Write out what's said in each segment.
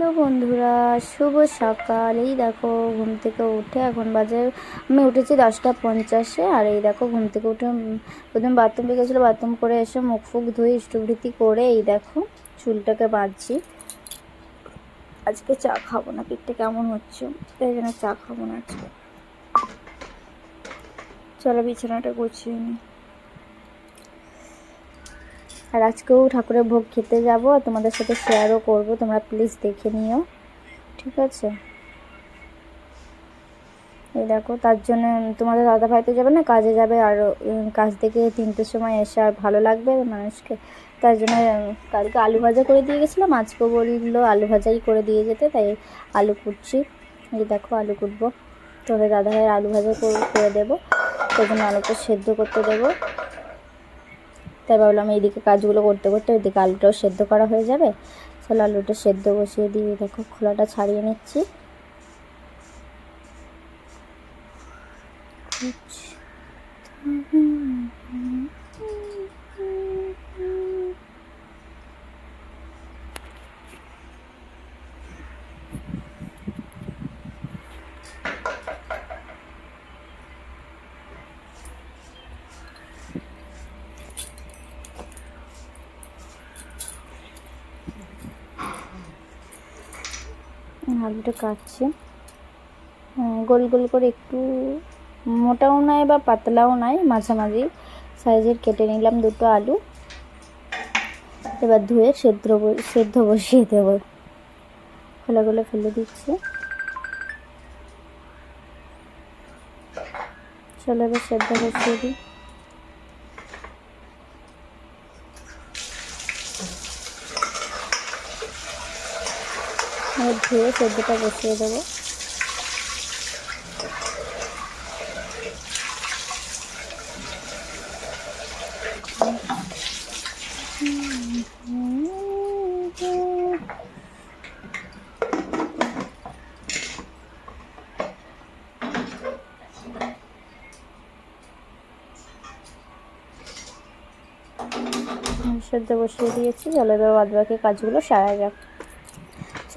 Hello বন্ধুরা, শুভ সকাল। এই দেখো, ঘুম থেকে উঠে এখন বাজে, আমি উঠেছি দশটা পঞ্চাশে, আর এই দেখো, ঘুম থেকে উঠে প্রথমে বাথরুম গেছিল বাথরুম করে এসে মুখ ফুক ধুয়ে ইষ্টবৃত্তি করে এই দেখো, চুলটাকে বাঁধছি। আজকে চা খাব না, পেটটা কেমন হচ্ছে? তাই জন্য চা খাব না আজকে। চলো, বিছানাটা গুছিয়ে নিই আর আজকেও ঠাকুরের ভোগ খেতে যাব আর তোমাদের সাথে শেয়ারও করব, তোমরা প্লিজ দেখে নিও, ঠিক আছে? এই দেখো, তার জন্য তোমাদের দাদা ভাই তো যাবে না, কাজে যাবে, আর কাজ থেকে তিনটের সময় এসে আর ভালো লাগবে মানুষকে। তার জন্য কালকে আলু ভাজা করে দিয়ে গেছিলাম আজকেও বলল আলু ভাজাই করে দিয়ে যেতে, তাই আলু কুটছি। এই দেখো, আলু কুটবো। তোমাদের দাদা ভাইয়ের আলু ভাজা করে করে দেবো। সেই জন্য আলুটা সেদ্ধ করতে দেবো। তাই ভাবলাম, এইদিকে কাজগুলো করতে করতে ওইদিকে আলুটাও সেদ্ধ করা হয়ে যাবে। তাহলে আলুটা সেদ্ধ বসিয়ে দিয়ে দেখো, খোলাটা ছাড়িয়ে নিচ্ছি। আলুটা কাটছি। গোল গোল করে একটু মোটাও নয় বা পাতলাও নয় মাঝামাঝি সাইজের কেটে নিলাম দুটো আলু। এবার ধুয়ে সেদ্ধ সেদ্ধ বসিয়ে দেবো। খোলাগুলো ফেলে দিচ্ছি। চলো এবার সেদ্ধ বসিয়ে দিই এবার ধুয়ে সেদ্ধটা বসিয়ে দেবো। সেদ্ধ বসিয়ে দিয়েছি। জলে এবার বাদ বাকি কাজগুলো সারা যাক।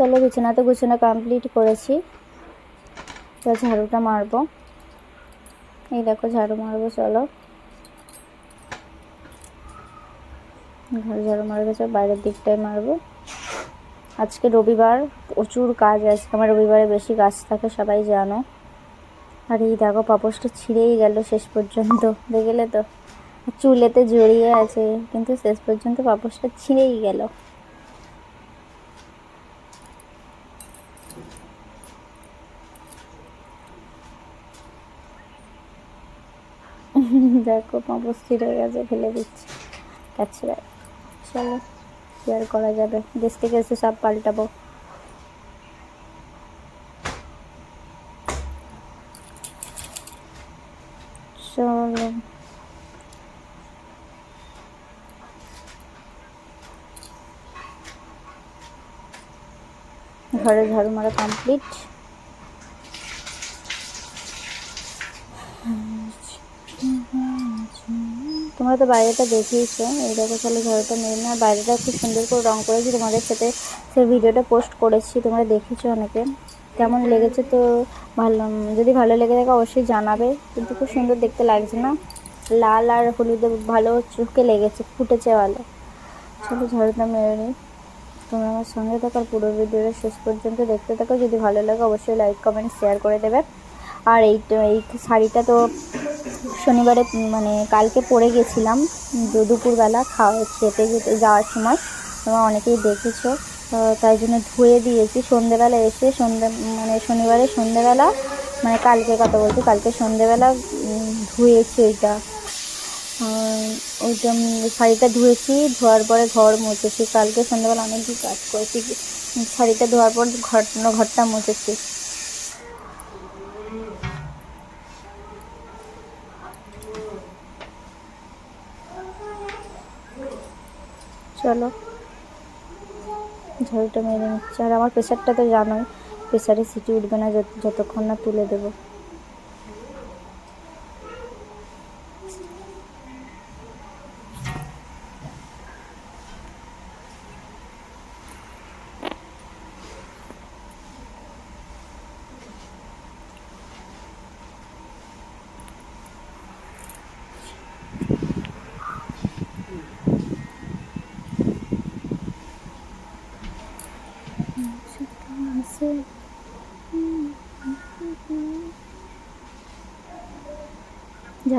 চলো বিছানাতে গুছানো কমপ্লিট করেছি। এবার ঝাড়ুটা মারবো। এই দেখো ঝাড়ু মারবো, চলো। ঘর ঝাড়ু মারা গেছে বাইরের দিকটায় মারবো। আজকে রবিবার, প্রচুর কাজ আছে আমার রবিবারে বেশি কাজ থাকে, সবাই জানো। আর এই দেখো, পাপোশটা ছিঁড়েই গেল শেষ পর্যন্ত, দেখলে তো? চুলেতে জড়িয়ে আছে, কিন্তু শেষ পর্যন্ত পাপোশটা ছিঁড়েই গেল। দেখো পাপোশ ছিঁড়ে গেছে, ফেলে দিচ্ছি। কাছে চলো, কি আর করা যাবে? দেশ থেকে এসে সব পাল্টাবো। চলো। ঘরে ঝাড়ু মারা কমপ্লিট তোমরা তো বাইরেটা দেখিয়েছো। এই দেখো চলো ঝাড়ুটা মেরে না, বাইরেটা খুব সুন্দর করে রং করেছি। তোমাদের সাথে সেই ভিডিওটা পোস্ট করেছি, তোমরা দেখেছ অনেকে। কেমন লেগেছে তো ভালো যদি ভালো লেগে থাকে অবশ্যই জানাবে। কিন্তু খুব সুন্দর দেখতে লাগছে না। লাল আর হলুদে ভালো চোখে লেগেছে, ফুটেছে ভালো। চলো ঝড়টা মেরে নিই। তোমরা আমার সঙ্গে থাকো আর পুরো ভিডিওটা শেষ পর্যন্ত দেখতে থাকো। যদি ভালো লাগে অবশ্যই লাইক কমেন্ট শেয়ার করে দেবে। আর এই এই শাড়িটা তো শনিবারে মানে কালকে পড়ে গেছিলাম দুপুরবেলা খাওয়া, খেতে যেতে, যাওয়ার সময়। তোমরা অনেকেই দেখেছ তাই জন্য ধুয়ে দিয়েছি। সন্ধেবেলা এসে সন্ধে মানে শনিবারে সন্ধেবেলা মানে কালকে কথা বলছি, কালকে সন্ধেবেলা ধুয়েছি ওইটা। ওইটা শাড়িটা ধুয়েছি, ধোয়ার পরে ঘর মুছেছি। কালকে সন্ধ্যাবেলা অনেক কাজ করেছি, শাড়িটা ধোয়ার পর ঘর, ঘরটা মুছেছি। চলো। ঝাড়ুটা মেরে নিচ্ছি। আর আমার প্রেশারটা তো জানোই প্রেশারে সিটি উঠবে না যত- যতক্ষণ না তুলে দেবো।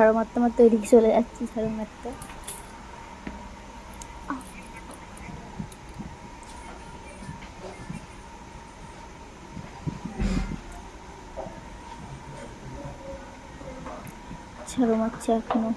ঝাড়ু মারতে মারতে ওইদিকে চলে যাচ্ছি ঝাড়ু মারতে। ঝাড়ু মারছে এখনও।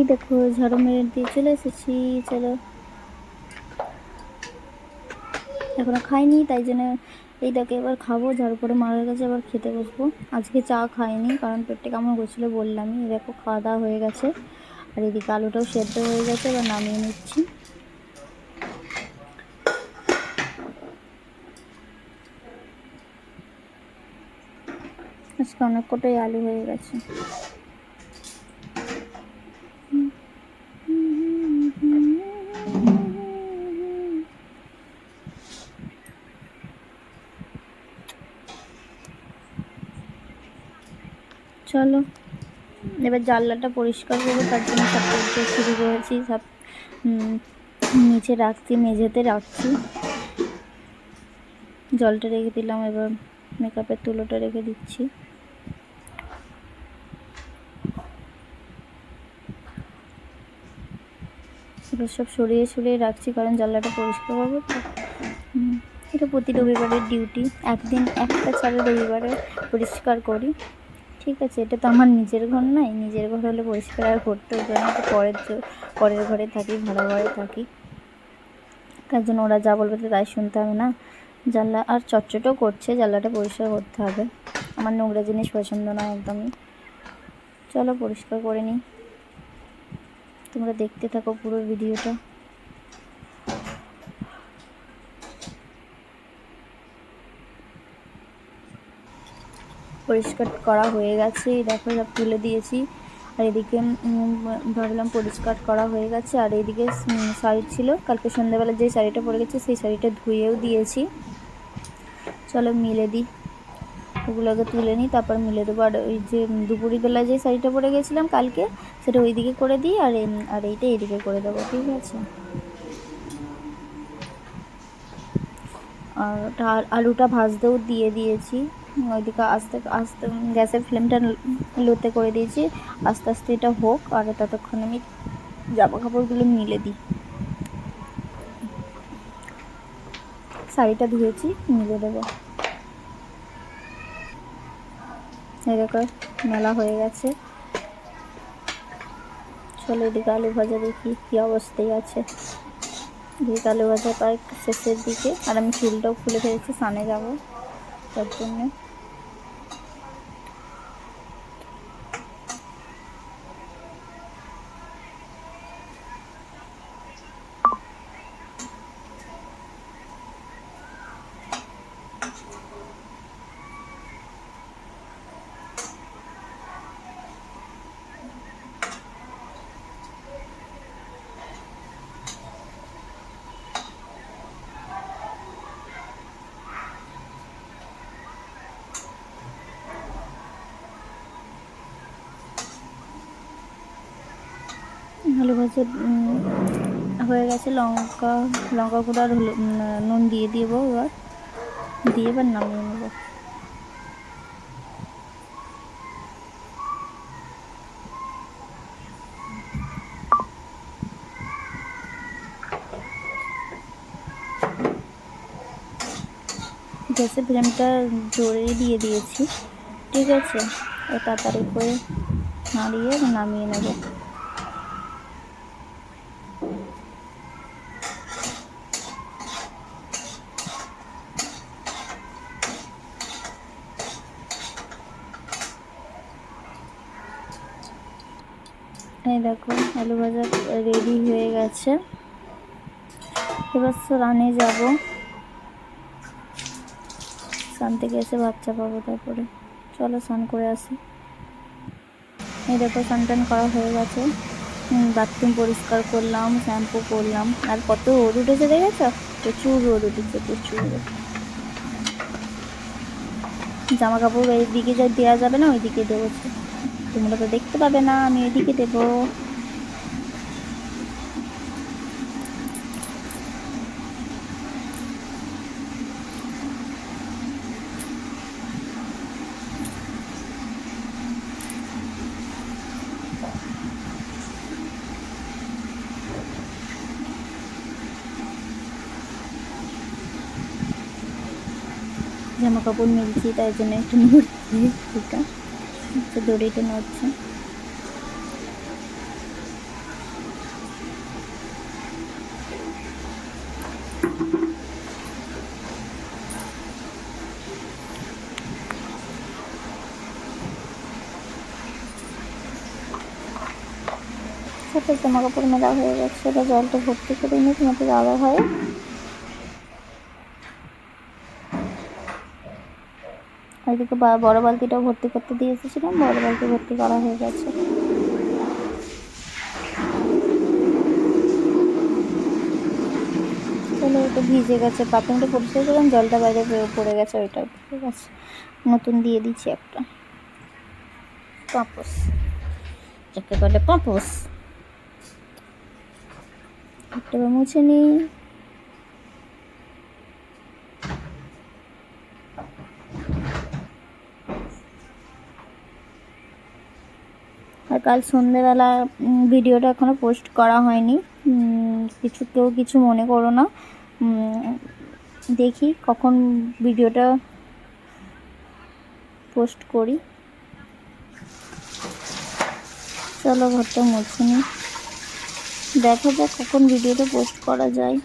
এই দেখো, ঝাড়ু মেরে দিয়ে চলে এসেছি, চলো। এখনও খাইনি, তাই জন্য এই দেখো, এবার খাব, ঝাড়ু করে মারা গেছে, এবার খেতে বসবো। আজকে চা খাইনি, কারণ পেটটা কেমন করছিল বললামই। দেখো খাওয়া দাওয়া হয়ে গেছে, আর এদিকে আলুটাও সেদ্ধ হয়ে গেছে, এবার নামিয়ে নিচ্ছি। আজকে অনেক কটাই আলু হয়ে গেছে। চলো। এবার জানলাটা পরিষ্কার করব, তার জন্য সব শুরু করেছি, সব নিচে রাখছি, মেঝেতে রাখছি। জলটা রেখে দিলাম, এবার মেকআপের তুলোটা রেখে দিচ্ছি। এবার সব সরিয়ে সরিয়ে রাখছি, কারণ জানলাটা পরিষ্কার করব তো। এটা প্রতি রবিবারের ডিউটি একদিন একটা ছাড়া রবিবারে পরিষ্কার করি। ঠিক আছে, এটা তো আমার নিজের ঘর নয় নিজের ঘর হলে পরিষ্কার আর করতে হতো না, তো পরের পরের ঘরে থাকি ভাড়া ঘরে থাকি। তার জন্য ওরা যা বলবে তো তাই শুনতে হবে না। জানলা, আর চটচটও করছে, জানলাটা পরিষ্কার করতে হবে। আমার নোংরা জিনিস পছন্দ না একদমই। চলো পরিষ্কার করে নিই। তোমরা দেখতে থাকো পুরো ভিডিওটা। পরিষ্কার করা হয়ে গেছে। দেখো সব তুলে দিয়েছি। আর এদিকে ভাবলাম পরিষ্কার করা হয়ে গেছে। আর এদিকে শাড়ি ছিল। কালকে সন্ধ্যাবেলা যে শাড়িটা পরে গেছে, সেই শাড়িটা ধুয়েও দিয়েছি। চলো, মিলে দিই। ওগুলোকে তুলে নিই, তারপর মিলে দেবো। আর ওই যে দুপুরবেলা যে শাড়িটা পরে গেছিলাম কালকে, সেটা ওইদিকে করে দিই। আর আর এইটা এইদিকে করে দেবো, ঠিক আছে? আর আলুটা ভাজতেও দিয়ে দিয়েছি। ওইদিকে আস্তে আস্তে গ্যাসের ফ্লেমটা লোতে করে দিয়েছি। আস্তে আস্তে এটা হোক, আর ততক্ষণ আমি জামা কাপড়গুলো মিলে দিই। শাড়িটা ধুয়েছি, মিলে দেবো। এরকম মেলা হয়ে গেছে। চলো এদিকে আলু ভাজা দেখি কী অবস্থায় আছে। এদিকে আলু ভাজা প্রায় শেষের দিকে, আর আমি চুলটাও খুলে ফেলেছি সানে যাব। তার জন্য আলু ভাজা হয়ে গেছে। লঙ্কা লঙ্কা গুঁড়ো, আর নুন দিয়ে দেবো এবার। দিয়ে এবার নামিয়ে নেব। গ্যাসের ফ্লেমটা জোরে দিয়ে দিয়েছি। ঠিক আছে? ও তাড়াতাড়ি করে নাড়িয়ে নামিয়ে নেব। এই দেখো আলু ভাজা রেডি হয়ে গেছে। এবার রানে যাব। স্নান থেকে এসে বাচ্চা পাবো তারপরে। চলো স্নান করে আসি। এই দেখো স্নান টান করা হয়ে গেছে। বাথরুম পরিষ্কার করলাম শ্যাম্পু করলাম। আর কত রোদ উঠেছে দেখেছ? প্রচুর রোদ উঠেছে, প্রচুর জামা কাপড় এইদিকে যা দেওয়া যাবে না ওই ওইদিকে দেবো। তোমরা তো দেখতে পাবে না, আমি এদিকে দেবো। জামা কাপড় মিলছি তাই জন্য একটু এটা হচ্ছে দড়িটা নড়ছে সাথে জামা কাপড় মেলা হয়ে গেছে। এবার জলটা ভর্তি করে নিয়ে তোমাদের দাদা হয়। ওইদিকে বড় বালতিটাও ভর্তি করতে দিয়ে এসেছিলাম বড় বালতি ভর্তি করা হয়ে গেছে। চলো ভিজে গেছে, বাথরুমটা পরিষ্কার করলাম, জলটা বাইরে পড়ে গেছে ওইটা ঠিক আছে। নতুন দিয়ে দিচ্ছি একটা। পাপস। যাকে বলে পাপস। একটা মুছে নিই। কাল সন্ধেবেলা ভিডিওটা এখনও পোস্ট করা হয়নি। কিছু কেউ কিছু মনে করো না। দেখি কখন ভিডিওটা পোস্ট করি। চলো ঘরটা মুছে নিই। দেখা যাক কখন ভিডিওটা পোস্ট করা যায়।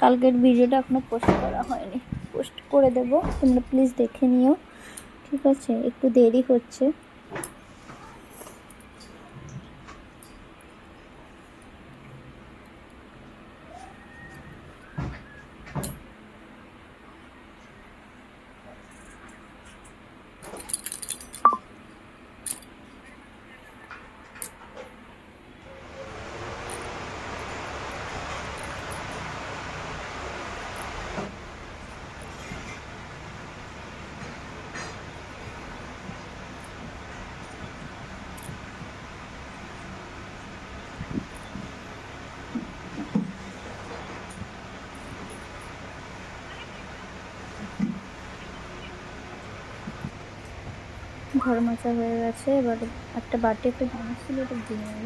কালকের ভিডিওটা এখনও পোস্ট করা হয়নি। পোস্ট করে দেবো, তোমরা প্লিজ দেখে নিও। ঠিক আছে, একটু দেরি হচ্ছে। ঘর মোছা হয়ে গেছে এবার একটা বাটি একটা জামা ছিল ওটা দিয়ে নেব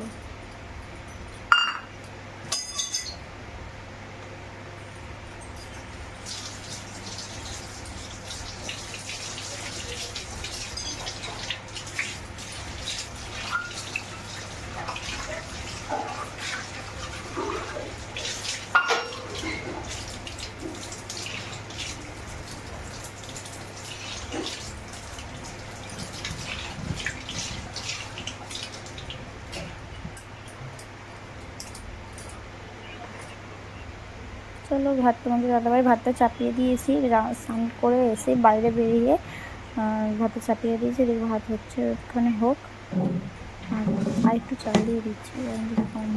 ভাত, তোমাদের দাদাভাই ভাতটা চাপিয়ে দিয়েছি। স্নান করে এসে বাইরে বেরিয়ে ভাতটা চাপিয়ে দিয়েছি। দেখব ভাত হচ্ছে, ওখানে হোক। আর একটু চাল দিয়ে দিচ্ছি কম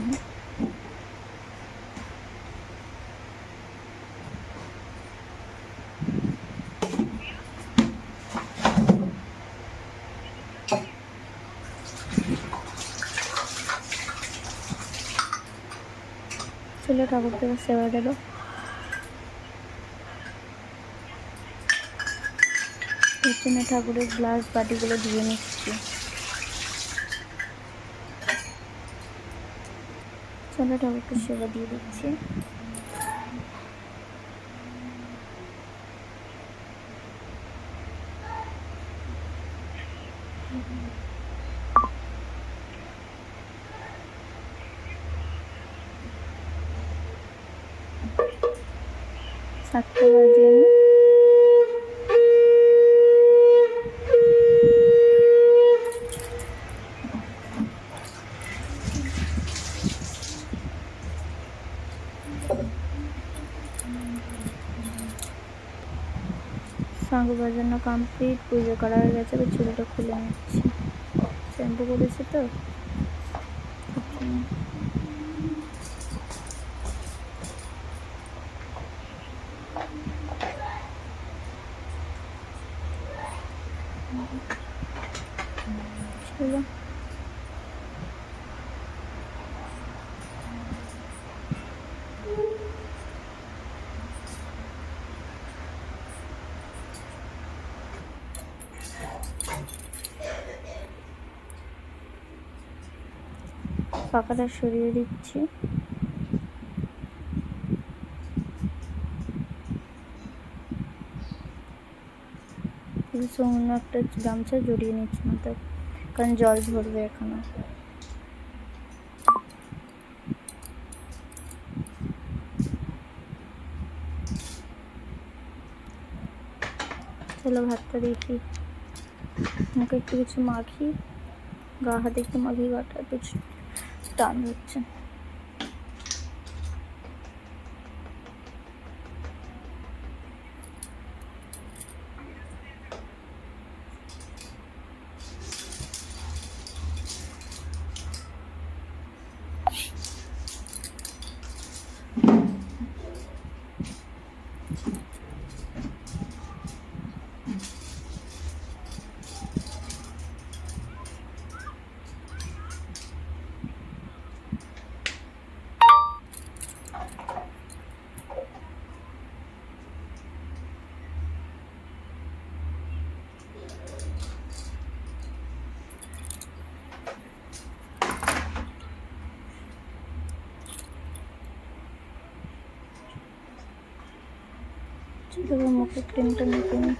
চলো ঠাকুরকে সেবা দেবো পেছনে ঠাকুরের গ্লাস বাটিগুলো দিয়ে নিচ্ছি। চলো ঠাকুরকে সেবা দিয়ে দিচ্ছি। সাতটা বাজে শ্যাম্পু বাজানো কমপ্লিট পুজো করা হয়ে গেছে এবার চুলটা খুলে নিচ্ছি। শ্যাম্পু করেছি তো তার জন্য। চলো পাকাটা সরিয়ে দিচ্ছি। অন্য একটা গামছা জড়িয়ে নিচ্ছি মাথা কারণ জল ঝরবে এখনও। চলো ভাতটা দেখি। মুখে একটু কিছু মাখি গা হাতে একটু মাখি গাটা একটু টান হচ্ছে চলো মুখে ক্রিমটা নিতে নিই।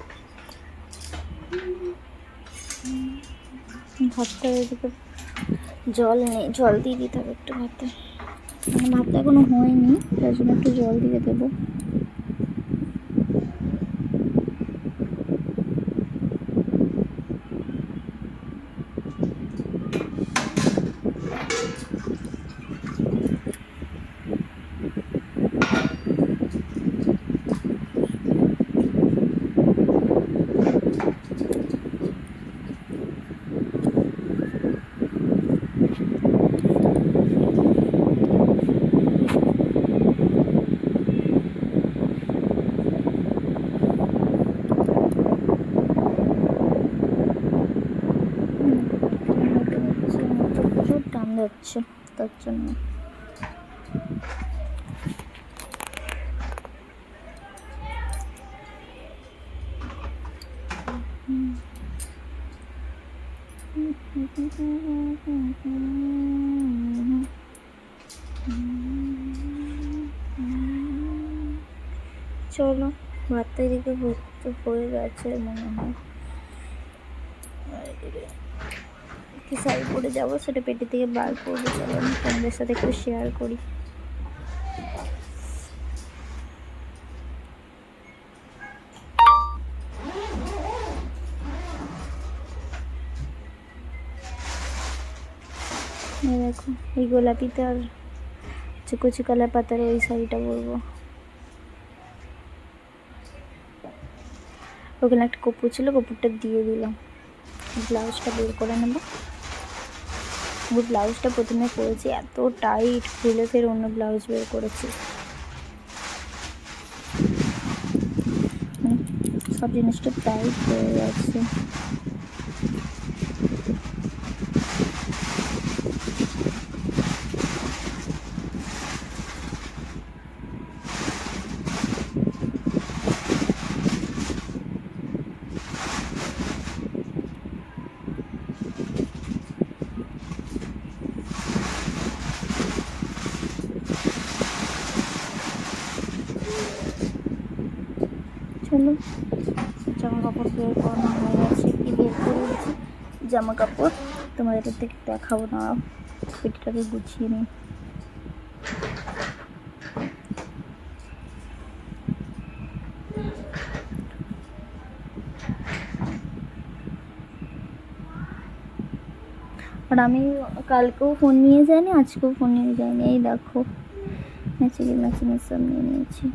ভাতটা এদিকে জল নেই, জল দিয়ে দিতে হবে একটু ভাতে। ভাতটা এখনও হয়নি তার জন্য একটু জল দিয়ে দেবো মেখে নিচ্ছি মুখে প্রচুর টান যাচ্ছে তার জন্য। চলো ভাতটা এদিকে হতে হয়ে গেছে মনে হয়। কি শাড়ি পরে যাব, সেটা পেটে থেকে বার করব। চলো, আমি তোমাদের সাথে একটু শেয়ার করি। দেখো, এই গোলাপিতে আর হচ্ছে কচি কালার পাতার ওই শাড়িটা পরবো। ওখানে একটা কপুর ছিল, কপুরটা দিয়ে দিলাম। ব্লাউজটা বের করে নেব। ওই ব্লাউজটা প্রথমে পরেছি, এত টাইট খুলে ফের অন্য ব্লাউজ বের করেছি। মানে সব জিনিসটা টাইট হয়ে যাচ্ছে চলো জামা কাপড় বের করানো হয়ে গেছে কি বের করেছি জামা কাপড় তোমাদের থেকে দেখাবো না। পেটটাকে গুছিয়ে নিই। আর আমি কালকেও ফোন নিয়ে যাইনি, আজকেও ফোন নিয়ে যাইনি। এই দেখো ম্যাচিং ম্যাচিংয়ের সব নিয়ে নিয়েছি।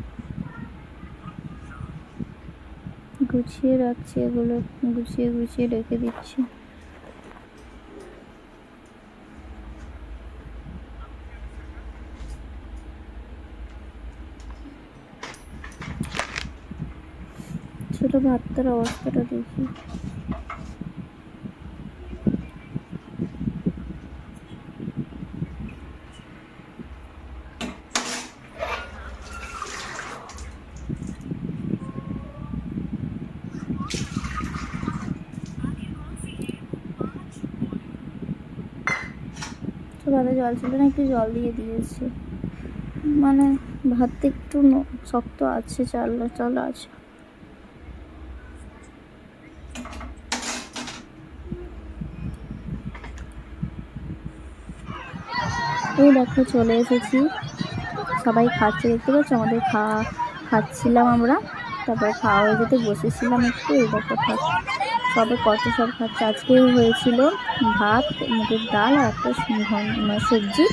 গুছিয়ে রাখছি এগুলো গুছিয়ে গুছিয়ে রেখে দিচ্ছি। ছোট ভাতটার অবস্থাটা দেখি। ভাতে জল ছিল না, একটু জল দিয়ে দিয়েছি। মানে ভাতটা একটু শক্ত আছে, চাল চাল আছে এই দেখো, চলে এসেছি। সবাই খাচ্ছে, দেখতে পাচ্ছ? আমাদের খাওয়া, খাচ্ছিলাম আমরা। তারপরে খাওয়া হয়ে যেতে বসেছিলাম একটু, এই দেখো, খাচ্ছি। সবে কত সব খাচ্ছে? আজকেও হয়েছিল ভাত, মুগের ডাল আর একটা মানে সবজি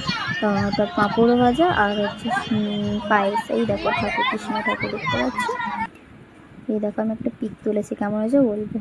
তার পাঁপড় ভাজা আর হচ্ছে পায়েস। এই দেখো ঠাকুর, কৃষ্ণ ঠাকুর দেখতে পাচ্ছি? এই দেখো আমি একটা পিক তুলেছি, কেমন হয়েছে বলবে?